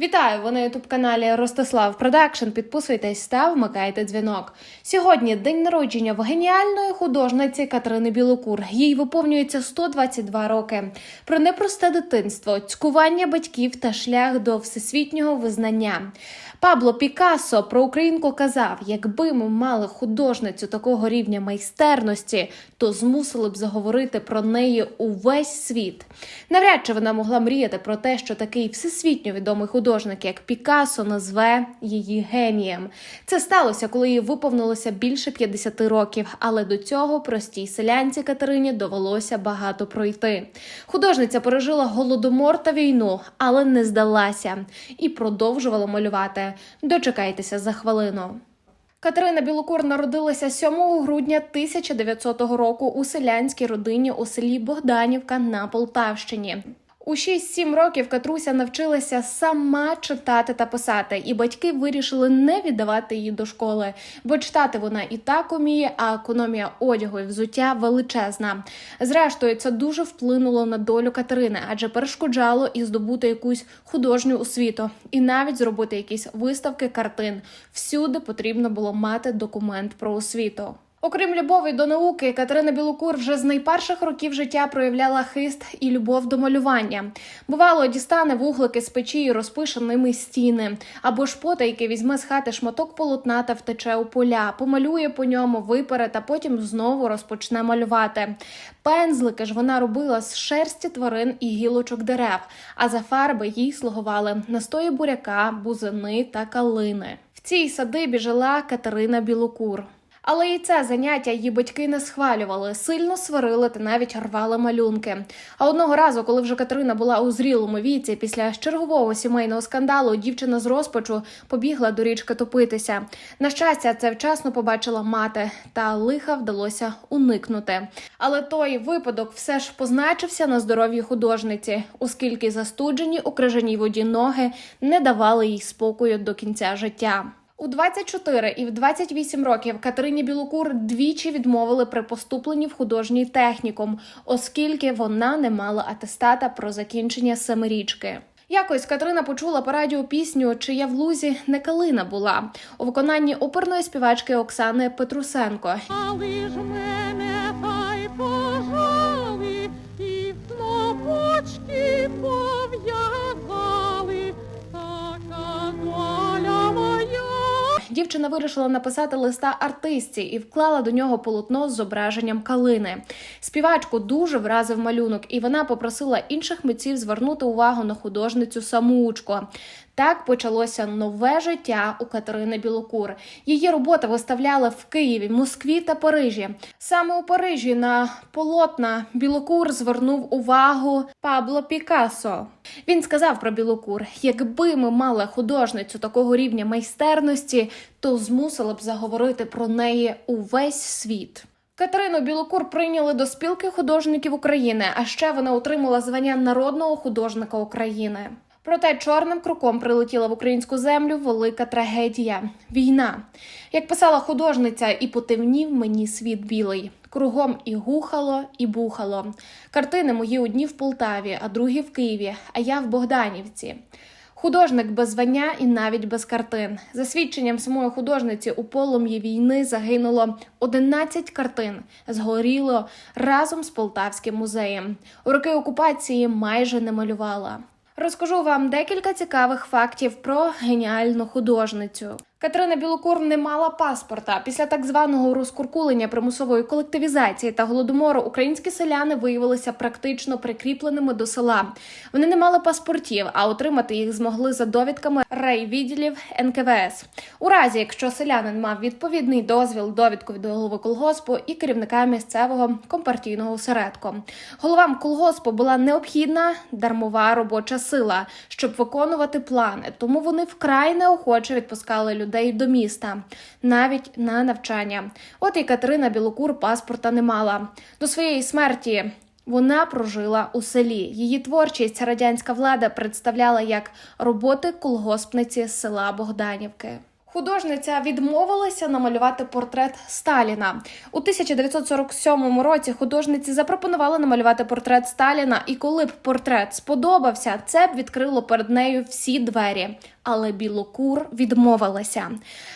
Вітаю! Ви на ютуб каналі Ростислав Продакшн. Підписуйтесь та вмикайте дзвінок. Сьогодні день народження в геніальної художниці Катерини Білокур. Їй виповнюється 122 роки. Про непросте дитинство, цькування батьків та шлях до всесвітнього визнання. Пабло Пікассо про українку казав: якби ми мали художницю такого рівня майстерності, то змусили б заговорити про неї увесь світ. Навряд чи вона могла мріяти про те, що такий всесвітньо відомий художник, як Пікассо, назве її генієм. Це сталося, коли їй виповнилося більше 50 років, але до цього простій селянці Катерині довелося багато пройти. Художниця пережила голодомор та війну, але не здалася і продовжувала малювати. Дочекайтеся за хвилину. Катерина Білокур народилася 7 грудня 1900 року у селянській родині у селі Богданівка на Полтавщині. У 6-7 років Катруся навчилася сама читати та писати, і батьки вирішили не віддавати її до школи, бо читати вона і так уміє, а економія одягу і взуття величезна. Зрештою, це дуже вплинуло на долю Катерини, адже перешкоджало і здобути якусь художню освіту, і навіть зробити якісь виставки картин. Всюди потрібно було мати документ про освіту. Окрім любові до науки, Катерина Білокур вже з найперших років життя проявляла хист і любов до малювання. Бувало, дістане вуглики з печі і розпише ними стіни, або ж потайки візьме з хати шматок полотна та втече у поля, помалює по ньому, випере та потім знову розпочне малювати. Пензлики ж вона робила з шерсті тварин і гілочок дерев, а за фарби їй слугували настої буряка, бузини та калини. В цій садибі жила Катерина Білокур. Але і це заняття її батьки не схвалювали, сильно сварили та навіть рвали малюнки. А одного разу, коли вже Катерина була у зрілому віці, після чергового сімейного скандалу, дівчина з розпачу побігла до річки топитися. На щастя, це вчасно побачила мати, та лиха вдалося уникнути. Але той випадок все ж позначився на здоров'ї художниці, оскільки застуджені у крижаній воді ноги не давали їй спокою до кінця життя. У 24 і в 28 років Катерині Білокур двічі відмовили при поступленні в художній технікум, оскільки вона не мала атестата про закінчення семирічки. Якось Катерина почула по радіо пісню Чия в лузі не калина була у виконанні оперної співачки Оксани Петрусенко. Але ж мене Дівчина вирішила написати листа артистці і вклала до нього полотно з зображенням калини. Співачку дуже вразив малюнок, і вона попросила інших митців звернути увагу на художницю самоучко. Так почалося нове життя у Катерини Білокур. Її роботи виставляли в Києві, Москві та Парижі. Саме у Парижі на полотна Білокур звернув увагу Пабло Пікассо. Він сказав про Білокур: якби ми мали художницю такого рівня майстерності, то змусили б заговорити про неї увесь світ. Катерину Білокур прийняли до спілки художників України, а ще вона отримала звання народного художника України. Проте чорним кроком прилетіла в українську землю велика трагедія війна. Як писала художниця, і потемнів мені світ білий. Кругом і гухало, і бухало. Картини мої одні в Полтаві, а другі в Києві, а я в Богданівці. Художник без звання і навіть без картин. За свідченням самої художниці у полум'ї війни загинуло 11 картин. Згоріло разом з Полтавським музеєм. У роки окупації майже не малювала. Розкажу вам декілька цікавих фактів про геніальну художницю. Катерина Білокур не мала паспорта. Після так званого розкуркулення примусової колективізації та голодомору українські селяни виявилися практично прикріпленими до села. Вони не мали паспортів, а отримати їх змогли за довідками райвідділів НКВС. У разі, якщо селянин мав відповідний дозвіл, довідку від голови колгоспу і керівника місцевого компартійного осередку. Головам колгоспу була необхідна дармова робоча сила, щоб виконувати плани, тому вони вкрай неохоче відпускали людей до міста, навіть на навчання. От і Катерина Білокур паспорта не мала. До своєї смерті вона прожила у селі. Її творчість радянська влада представляла як роботи колгоспниці села Богданівки. Художниця відмовилася намалювати портрет Сталіна у 1947 році. Художниці запропонували намалювати портрет Сталіна, і коли б портрет сподобався, це б відкрило перед нею всі двері. Але Білокур відмовилася.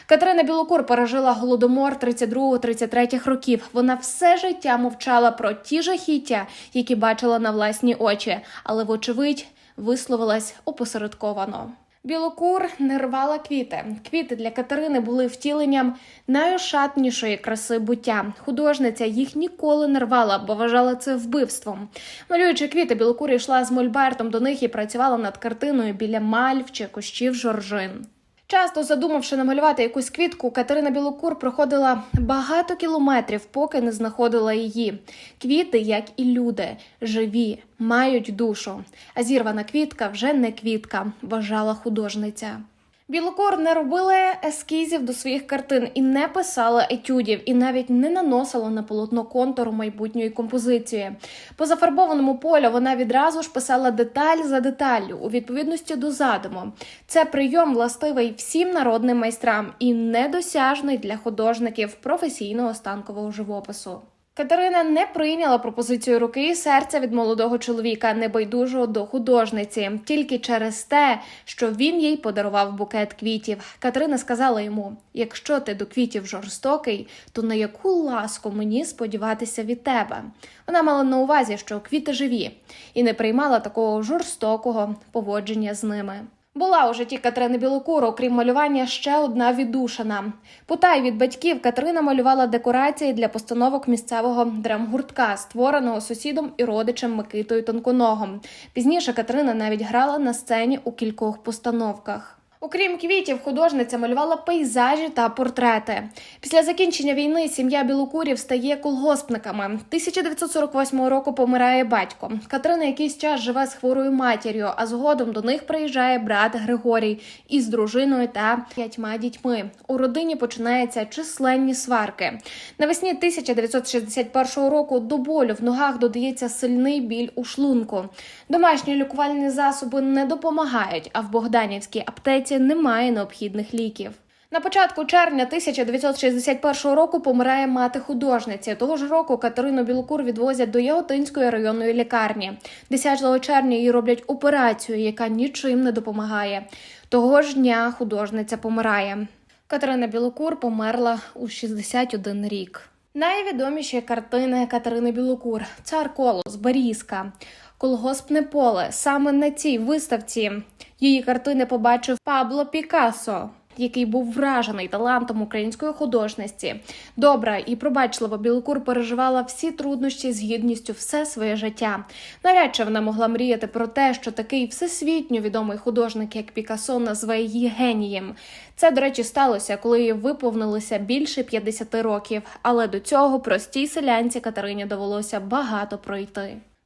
Катерина Білокур пережила голодомор 32-33 років. Вона все життя мовчала про ті жахіття, які бачила на власні очі, але, вочевидь, висловилась опосередковано. Білокур не рвала квіти. Квіти для Катерини були втіленням найошатнішої краси буття. Художниця їх ніколи не рвала, бо вважала це вбивством. Малюючи квіти, Білокур йшла з мольбертом до них і працювала над картиною біля мальв чи кущів жоржин. Часто задумавши намалювати якусь квітку, Катерина Білокур проходила багато кілометрів, поки не знаходила її. Квіти, як і люди, живі, мають душу. А зірвана квітка вже не квітка, вважала художниця. Білокур не робила ескізів до своїх картин і не писала етюдів, і навіть не наносила на полотно контуру майбутньої композиції. По зафарбованому полю вона відразу ж писала деталь за деталлю у відповідності до задуму. Це прийом властивий всім народним майстрам і недосяжний для художників професійного станкового живопису. Катерина не прийняла пропозицію руки і серця від молодого чоловіка, небайдужого до художниці, тільки через те, що він їй подарував букет квітів. Катерина сказала йому: якщо ти до квітів жорстокий, то на яку ласку мені сподіватися від тебе? Вона мала на увазі, що квіти живі, і не приймала такого жорстокого поводження з ними. Була у житті Катерини Білокур, окрім малювання, ще одна віддушина. Потай від батьків Катерина малювала декорації для постановок місцевого драмгуртка, створеного сусідом і родичем Микитою Тонконогом. Пізніше Катерина навіть грала на сцені у кількох постановках. Окрім квітів, художниця малювала пейзажі та портрети. Після закінчення війни сім'я Білокурів стає колгоспниками. 1948 року помирає батько. Катерина якийсь час живе з хворою матір'ю, а згодом до них приїжджає брат Григорій із дружиною та п'ятьма дітьми. У родині починаються численні сварки. Навесні 1961 року до болю в ногах додається сильний біль у шлунку. Домашні лікувальні засоби не допомагають, а в Богданівській аптеці немає необхідних ліків. На початку червня 1961 року помирає мати художниці. Того ж року Катерину Білокур відвозять до Яготинської районної лікарні. 10 червня їй роблять операцію, яка нічим не допомагає. Того ж дня художниця помирає. Катерина Білокур померла у 61 рік. Найвідоміші картини Катерини Білокур Цар Колос, Берізка, Колгоспне поле. Саме на цій виставці її картини побачив Пабло Пікассо, який був вражений талантом української художниці. Добра і пробачлива Білокур переживала всі труднощі з гідністю все своє життя. Навряд чи вона могла мріяти про те, що такий всесвітньо відомий художник, як Пікассо, назве її генієм. Це, до речі, сталося, коли їй виповнилося більше 50 років. Але до цього простій селянці Катерині довелося багато пройти.